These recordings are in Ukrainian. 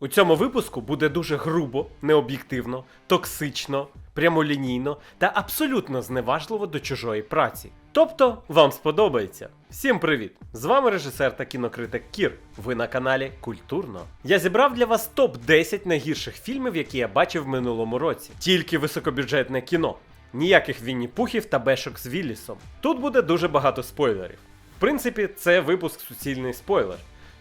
У цьому випуску буде дуже грубо, необ'єктивно, токсично, прямолінійно та абсолютно зневажливо до чужої праці. Тобто вам сподобається. Всім привіт! З вами режисер та кінокритик Кір. Ви на каналі Культурно. Я зібрав для вас топ 10 найгірших фільмів, які я бачив в минулому році. Тільки високобюджетне кіно. Ніяких Вінні-Пухів та бешок з Віллісом. Тут буде дуже багато спойлерів. В принципі, це випуск суцільний спойлер.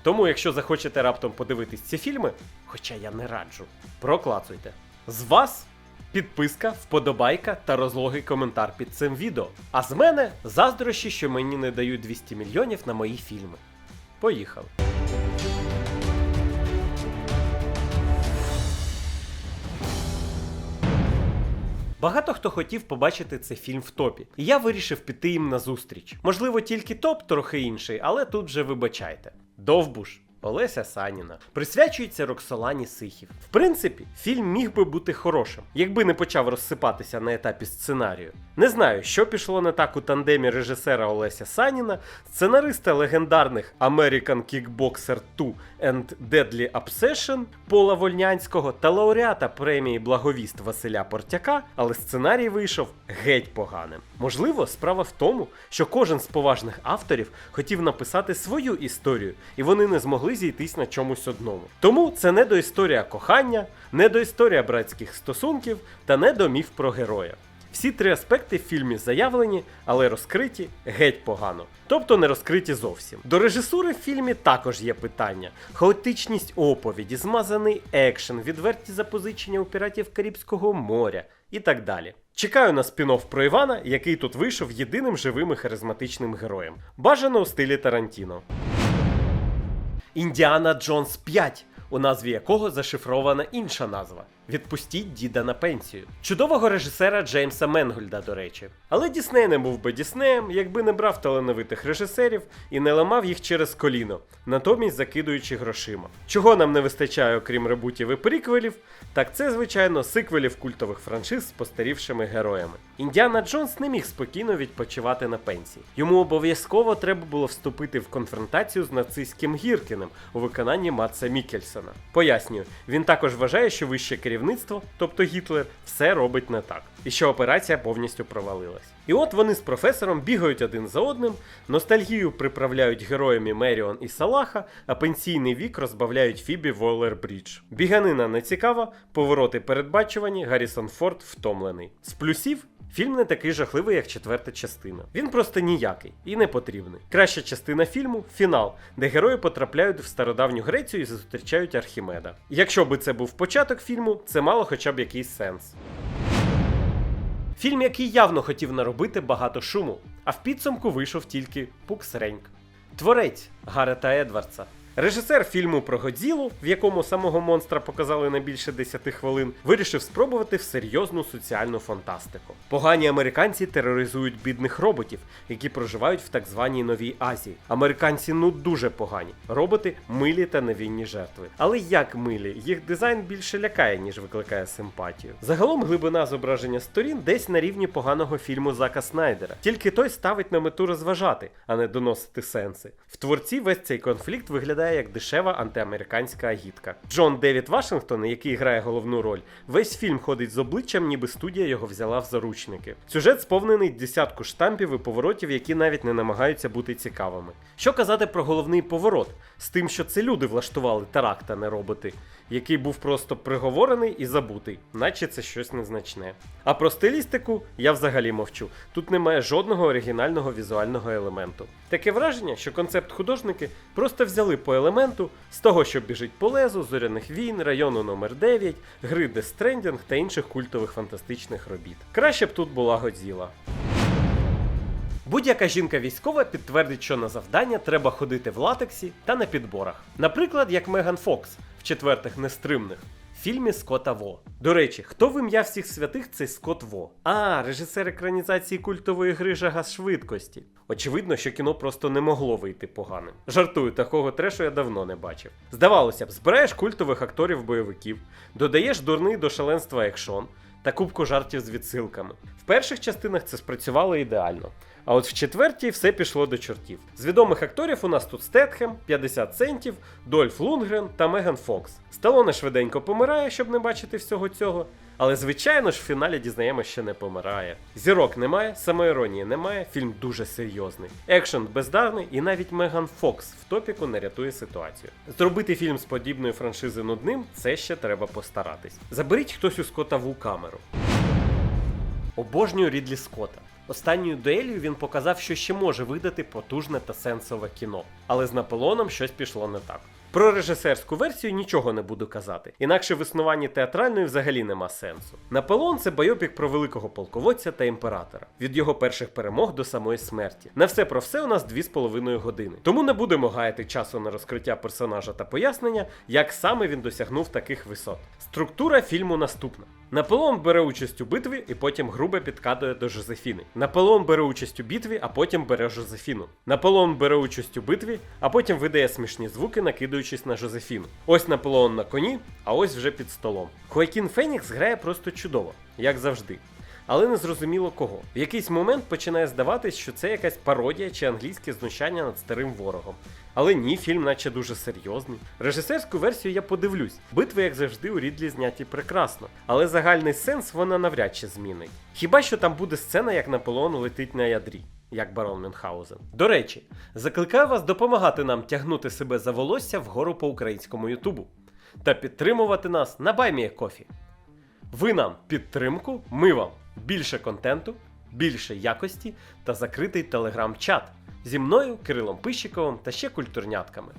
Тому, якщо захочете раптом подивитись ці фільми, хоча я не раджу, проклацуйте. З вас підписка, вподобайка та розлогий коментар під цим відео. А з мене заздрощі, що мені не дають 200 мільйонів на мої фільми. Поїхали. Багато хто хотів побачити цей фільм в топі, і я вирішив піти їм на зустріч. Можливо, тільки топ трохи інший, але тут вже вибачайте. Довбуш. Олеся Саніна присвячується Роксолані Сихів. В принципі, фільм міг би бути хорошим, якби не почав розсипатися на етапі сценарію. Не знаю, що пішло не так у тандемі режисера Олеся Саніна, сценариста легендарних American Kickboxer 2 and Deadly Obsession Пола Вольнянського та лауреата премії Благовіст Василя Портяка, але сценарій вийшов геть поганим. Можливо, справа в тому, що кожен з поважних авторів хотів написати свою історію, і вони не змогли зійтись на чомусь одному. Тому це не до історія кохання, не до історія братських стосунків та не до міф про героя. Всі три аспекти в фільмі заявлені, але розкриті геть погано. Тобто не розкриті зовсім. До режисури в фільмі також є питання: хаотичність оповіді, змазаний екшен, відверті запозичення у піратів Карибського моря і так далі. Чекаю на спін-офф про Івана, який тут вийшов єдиним живим і харизматичним героєм. Бажано у стилі Тарантіно. Індіана Джонс 5, у назві якого зашифрована інша назва. Відпустіть діда на пенсію. Чудового режисера Джеймса Менгольда, до речі. Але Дісней не був би Діснеєм, якби не брав талановитих режисерів і не ламав їх через коліно, натомість закидуючи грошима. Чого нам не вистачає, окрім ребутів і приквелів, так це, звичайно, сиквелів культових франшиз з постарівшими героями. Індіана Джонс не міг спокійно відпочивати на пенсії. Йому обов'язково треба було вступити в конфронтацію з нацистським Гіркіним у виконанні Матса Мікельсона. Пояснюю, він також вважає, що вище керівництво, тобто Гітлер, все робить не так, і що операція повністю провалилась. І от вони з професором бігають один за одним, ностальгію приправляють героями Меріон і Салаха, а пенсійний вік розбавляють Фібі Волер-Брідж. Біганина не цікава, повороти передбачувані, Гаррісон Форд втомлений. З плюсів. Фільм не такий жахливий, як четверта частина. Він просто ніякий і не потрібний. Краща частина фільму фінал, де герої потрапляють в стародавню Грецію і зустрічають Архімеда. Якщо би це був початок фільму, це мало хоча б якийсь сенс. Фільм, який явно хотів наробити багато шуму, а в підсумку вийшов тільки Пуксреньк. Творець Гарета Едвардса. Режисер фільму про Годзілу, в якому самого монстра показали на більше 10 хвилин, вирішив спробувати в серйозну соціальну фантастику. Погані американці тероризують бідних роботів, які проживають в так званій Новій Азії. Американці ну дуже погані. Роботи милі та невинні жертви. Але як милі, їх дизайн більше лякає, ніж викликає симпатію. Загалом глибина зображення сторін десь на рівні поганого фільму Зака Снайдера. Тільки той ставить на мету розважати, а не доносити сенси. В творці весь цей конфлікт виглядає як дешева антиамериканська агітка. Джон Девід Вашингтон, який грає головну роль, весь фільм ходить з обличчям, ніби студія його взяла в заручники. Сюжет сповнений десятку штампів і поворотів, які навіть не намагаються бути цікавими. Що казати про головний поворот з тим, що це люди влаштували теракт, а не роботи, який був просто приговорений і забутий, наче це щось незначне. А про стилістику я взагалі мовчу. Тут немає жодного оригінального візуального елементу. Таке враження, що концепт художники просто взяли по елементу з того, що біжить по лезу, зоряних війн, району номер 9 гри Stranding та інших культових фантастичних робіт. Краще б тут була Годзіла. Будь-яка жінка військова підтвердить, що на завдання треба ходити в латексі та на підборах. Наприклад, як Меган Фокс в четвертих нестримних. Фільмі Скотта Во. До речі, хто в ім'я всіх святих цей Скотт Во? А, режисер екранізації культової гри Жага швидкості. Очевидно, що кіно просто не могло вийти поганим. Жартую, такого трешу я давно не бачив. Здавалося б, збираєш культових акторів бойовиків, додаєш дурний до шаленства екшон та кубку жартів з відсилками. В перших частинах це спрацювало ідеально. А от в четвертій все пішло до чортів. З відомих акторів у нас тут Стетхем, 50 центів, Дольф Лунгрен та Меган Фокс. Сталоне швиденько помирає, щоб не бачити всього цього. Але звичайно ж в фіналі дізнаємося, що не помирає. Зірок немає, самоіронії немає, фільм дуже серйозний. Екшен бездарний, і навіть Меган Фокс в топіку не рятує ситуацію. Зробити фільм з подібної франшизи нудним це ще треба постаратись. Заберіть хтось у Скотта в камеру. Обожнюю Рідлі Скотта. Останньою дуелью він показав, що ще може видати потужне та сенсове кіно. Але з Наполеоном щось пішло не так. Про режисерську версію нічого не буду казати, інакше в існуванні театральної взагалі нема сенсу. Наполеон це байопік про великого полководця та імператора від його перших перемог до самої смерті. На все про все у нас 2,5 години. Тому не будемо гаяти часу на розкриття персонажа та пояснення, як саме він досягнув таких висот. Структура фільму наступна. Наполеон бере участь у битві і потім грубо підкадує до Жозефіни. Наполеон бере участь у битві, а потім бере Жозефіну. Наполеон бере участь у битві, а потім видає смішні звуки, накидуючись на Жозефіну. Ось Наполеон на коні, а ось вже під столом. Хоакін Фенікс грає просто чудово, як завжди. Але не зрозуміло кого. В якийсь момент починає здаватись, що це якась пародія чи англійське знущання над старим ворогом. Але ні, фільм наче дуже серйозний. Режисерську версію я подивлюсь. Битви, як завжди, у Рідлі зняті прекрасно. Але загальний сенс вона навряд чи змінить. Хіба що там буде сцена, як Наполеон летить на ядрі. Як барон Мюнхгаузен. До речі, закликаю вас допомагати нам тягнути себе за волосся вгору по українському Ютубу та підтримувати нас на Байміє Кофі. Ви нам підтримку, ми вам більше контенту, більше якості та закритий телеграм-чат зі мною, Кирилом Пищиковим та ще культурнятками.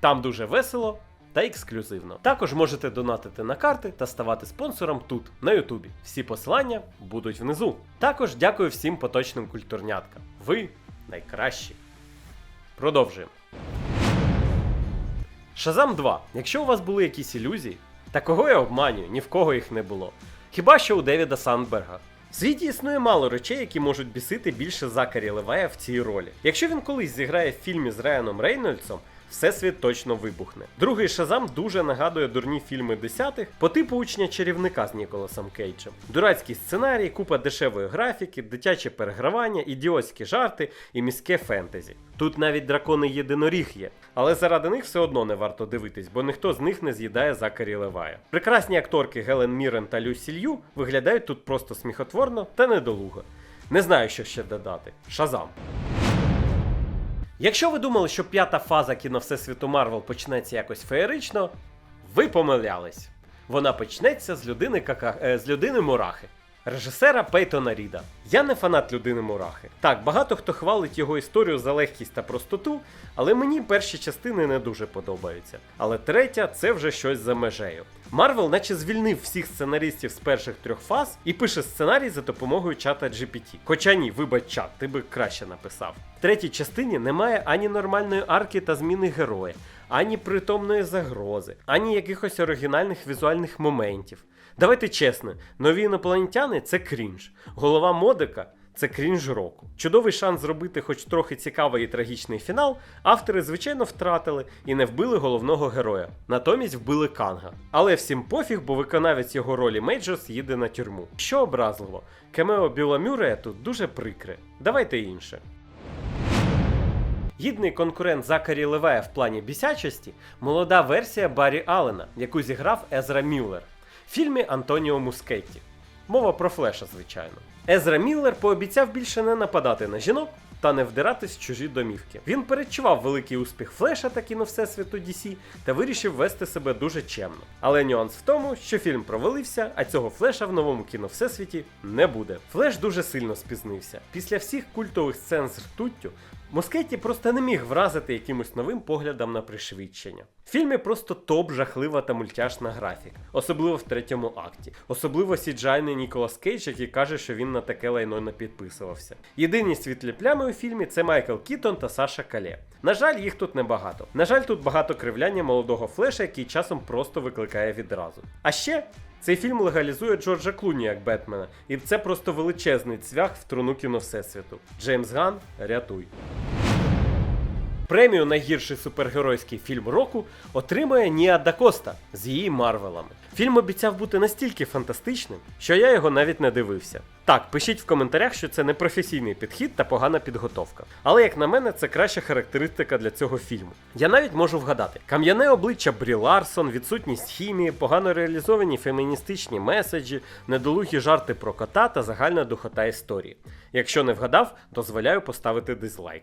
Там дуже весело та ексклюзивно. Також можете донатити на карти та ставати спонсором тут, на Ютубі. Всі посилання будуть внизу. Також дякую всім поточним культурняткам. Ви найкращі. Продовжуємо. Шазам 2. Якщо у вас були якісь ілюзії, та кого я обманюю, ні в кого їх не було. Хіба що у Девіда Сандберга. В існує мало речей, які можуть бісити більше Закарі Левая в цій ролі. Якщо він колись зіграє в фільмі з Райаном Рейнольдсом, Всесвіт точно вибухне. Другий Шазам дуже нагадує дурні фільми десятих по типу учня чарівника з Ніколасом Кейджем. Дурацький сценарій, купа дешевої графіки, дитяче перегравання, ідіотські жарти і міське фентезі. Тут навіть дракони єдиноріг є, але заради них все одно не варто дивитись, бо ніхто з них не з'їдає Закарі Левая. Прекрасні акторки Гелен Мірен та Люсі Лью виглядають тут просто сміхотворно та недолуго. Не знаю, що ще додати. Шазам. Якщо ви думали, що п'ята фаза кіно Всесвіту Марвел почнеться якось феєрично, ви помилялись. Вона почнеться з людини кака... е, з людини Мурахи. Режисера Пейтона Ріда. Я не фанат людини Мурахи. Так, багато хто хвалить його історію за легкість та простоту, але мені перші частини не дуже подобаються. Але третя це вже щось за межею. Марвел наче звільнив всіх сценаристів з перших трьох фаз і пише сценарій за допомогою чата GPT. Хоча ні, вибач чат, ти би краще написав. В третій частині немає ані нормальної арки та зміни героя, ані притомної загрози, ані якихось оригінальних візуальних моментів. Давайте чесно, нові інопланетяни це крінж. Голова модика це крінж року. Чудовий шанс зробити хоч трохи цікавий і трагічний фінал, автори, звичайно, втратили і не вбили головного героя. Натомість вбили Канга. Але всім пофіг, бо виконавець його ролі Мейджорс їде на тюрму. Що образливо, камео Біла Мюрея тут дуже прикре. Давайте інше. Гідний конкурент Закарі Левая в плані бісячості молода версія Баррі Аллена, яку зіграв Езра Мюллер фільмі Антоніо Мускетті. Мова про флеша, звичайно. Езра Міллер пообіцяв більше не нападати на жінок та не вдиратись в чужі домівки. Він передчував великий успіх Флеша та кіно Всесвіту DC та вирішив вести себе дуже чемно. Але нюанс в тому, що фільм провалився, а цього флеша в новому кіно Всесвіті не буде. Флеш дуже сильно спізнився. Після всіх культових сцен з ртуттю Москетті просто не міг вразити якимось новим поглядом на пришвидшення. В фільмі просто топ жахлива та мультяшна графіка, особливо в третьому акті. Особливо сіджайний Ніколас Кейдж, який каже, що він на таке лайно не підписувався. Єдині світлі плями у фільмі це Майкл Кітон та Саша Кале. На жаль, їх тут небагато. На жаль, тут багато кривляння молодого флеша, який часом просто викликає відразу. А ще. Цей фільм легалізує Джорджа Клуні як Бетмена, і це просто величезний цвях в труну кіно Всесвіту. Джеймс Ган, рятуй. Премію найгірший супергеройський фільм року отримує Ніа Дакоста з її Марвелами. Фільм обіцяв бути настільки фантастичним, що я його навіть не дивився. Так, пишіть в коментарях, що це не професійний підхід та погана підготовка. Але як на мене, це краща характеристика для цього фільму. Я навіть можу вгадати: кам'яне обличчя Брі Ларсон, відсутність хімії, погано реалізовані феміністичні меседжі, недолугі жарти про кота та загальна духота історії. Якщо не вгадав, дозволяю поставити дизлайк.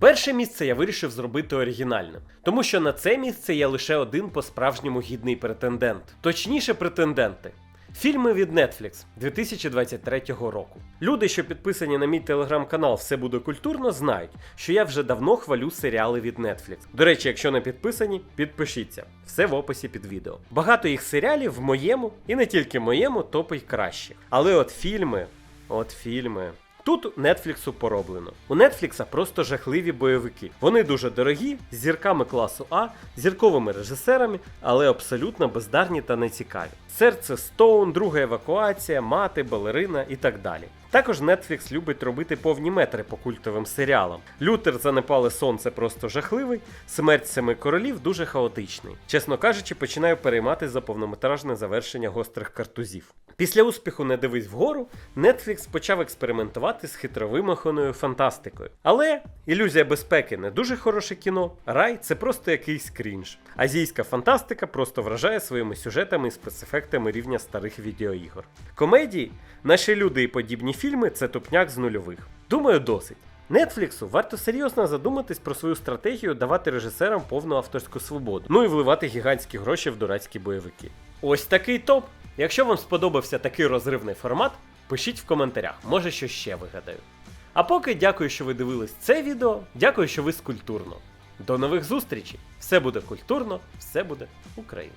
Перше місце я вирішив зробити оригінальним, тому що на це місце є лише один по-справжньому гідний претендент. Точніше, претенденти. Фільми від Netflix 2023 року. Люди, що підписані на мій телеграм-канал Все буде культурно, знають, що я вже давно хвалю серіали від Netflix. До речі, якщо не підписані, підпишіться. Все в описі під відео. Багато їх серіалів в моєму і не тільки моєму топи й кращих. Але от фільми, от фільми. Тут Нетфліксу пороблено. У Нетфлікса просто жахливі бойовики. Вони дуже дорогі, з зірками класу А, зірковими режисерами, але абсолютно бездарні та нецікаві. Серце Стоун, друга евакуація, мати, балерина і так далі. Також Netflix любить робити повні метри по культовим серіалам. Лютер занепале сонце просто жахливий, смерть семи королів дуже хаотичний. Чесно кажучи, починаю переймати за повнометражне завершення гострих картузів. Після успіху Не дивись вгору, Netflix почав експериментувати з хитровимаханою фантастикою. Але ілюзія безпеки не дуже хороше кіно, рай це просто якийсь крінж. Азійська фантастика просто вражає своїми сюжетами і спецефектами рівня старих відеоігор. Комедії, наші люди і подібні фільми це тупняк з нульових. Думаю, досить. Нетфліксу варто серйозно задуматись про свою стратегію давати режисерам повну авторську свободу, ну і вливати гігантські гроші в дурацькі бойовики. Ось такий топ. Якщо вам сподобався такий розривний формат, пишіть в коментарях, може що ще вигадаю. А поки дякую, що ви дивились це відео, дякую, що ви скульптурно. До нових зустрічей! Все буде культурно, все буде Україна!